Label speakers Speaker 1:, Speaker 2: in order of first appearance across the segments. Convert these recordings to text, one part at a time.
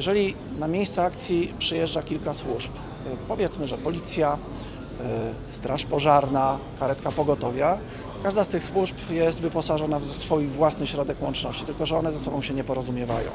Speaker 1: Jeżeli na miejsce akcji przyjeżdża kilka służb, y, powiedzmy, że policja, y, straż pożarna, karetka pogotowia, każda z tych służb jest wyposażona w swój własny środek łączności, tylko że one ze sobą się nie porozumiewają.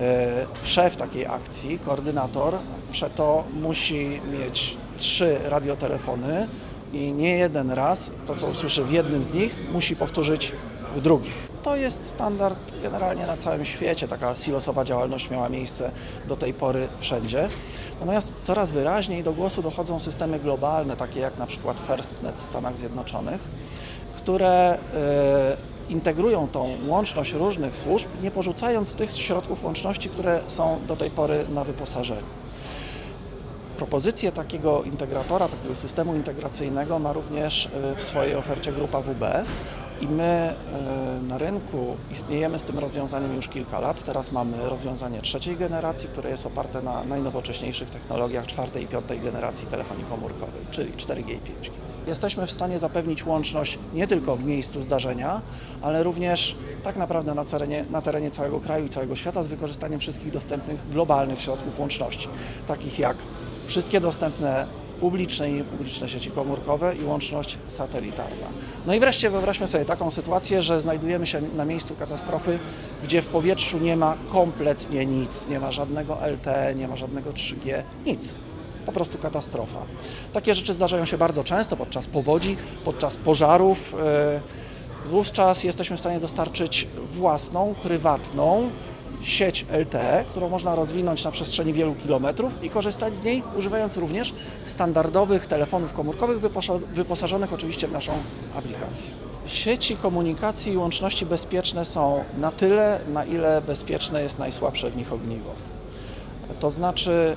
Speaker 1: E, Szef takiej akcji, koordynator, przeto musi mieć trzy radiotelefony i nie jeden raz to, co usłyszy w jednym z nich, musi powtórzyć w drugim. To jest standard generalnie na całym świecie. Taka silosowa działalność miała miejsce do tej pory wszędzie. Natomiast coraz wyraźniej do głosu dochodzą systemy globalne, takie jak na przykład FirstNet w Stanach Zjednoczonych, które e, integrują tą łączność różnych służb, nie porzucając tych środków łączności, które są do tej pory na wyposażeniu. Propozycję takiego integratora, takiego systemu integracyjnego ma również e, w swojej ofercie grupa WB i my e, na rynku istniejemy z tym rozwiązaniem już kilka lat. Teraz mamy rozwiązanie trzeciej generacji, które jest oparte na najnowocześniejszych technologiach czwartej i piątej generacji telefonii komórkowej, czyli 4G i 5G. Jesteśmy w stanie zapewnić łączność nie tylko w miejscu zdarzenia, ale również tak naprawdę na terenie, na terenie całego kraju i całego świata z wykorzystaniem wszystkich dostępnych globalnych środków łączności, takich jak wszystkie dostępne publiczne i niepubliczne sieci komórkowe i łączność satelitarna. No i wreszcie wyobraźmy sobie taką sytuację, że znajdujemy się na miejscu katastrofy, gdzie w powietrzu nie ma kompletnie nic, nie ma żadnego LTE, nie ma żadnego 3G, nic. Po prostu katastrofa. Takie rzeczy zdarzają się bardzo często podczas powodzi, podczas pożarów. Yy, Wówczas jesteśmy w stanie dostarczyć własną, prywatną sieć LTE, którą można rozwinąć na przestrzeni wielu kilometrów i korzystać z niej, używając również standardowych telefonów komórkowych, wyposa- wyposażonych oczywiście w naszą aplikację. Sieci komunikacji i łączności bezpieczne są na tyle, na ile bezpieczne jest najsłabsze w nich ogniwo. To znaczy,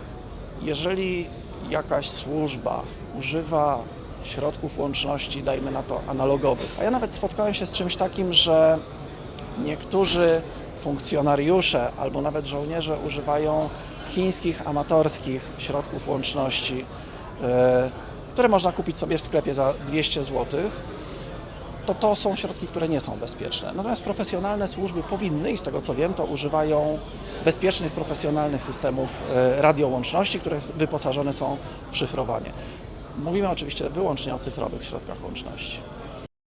Speaker 1: jeżeli jakaś służba używa środków łączności, dajmy na to analogowych, a ja nawet spotkałem się z czymś takim, że niektórzy funkcjonariusze albo nawet żołnierze używają chińskich, amatorskich środków łączności, e, które można kupić sobie w sklepie za 200 zł, to to są środki, które nie są bezpieczne. Natomiast profesjonalne służby powinny, i z tego co wiem, to używają bezpiecznych, profesjonalnych systemów e, radiołączności, które wyposażone są w szyfrowanie. Mówimy oczywiście wyłącznie o cyfrowych środkach łączności.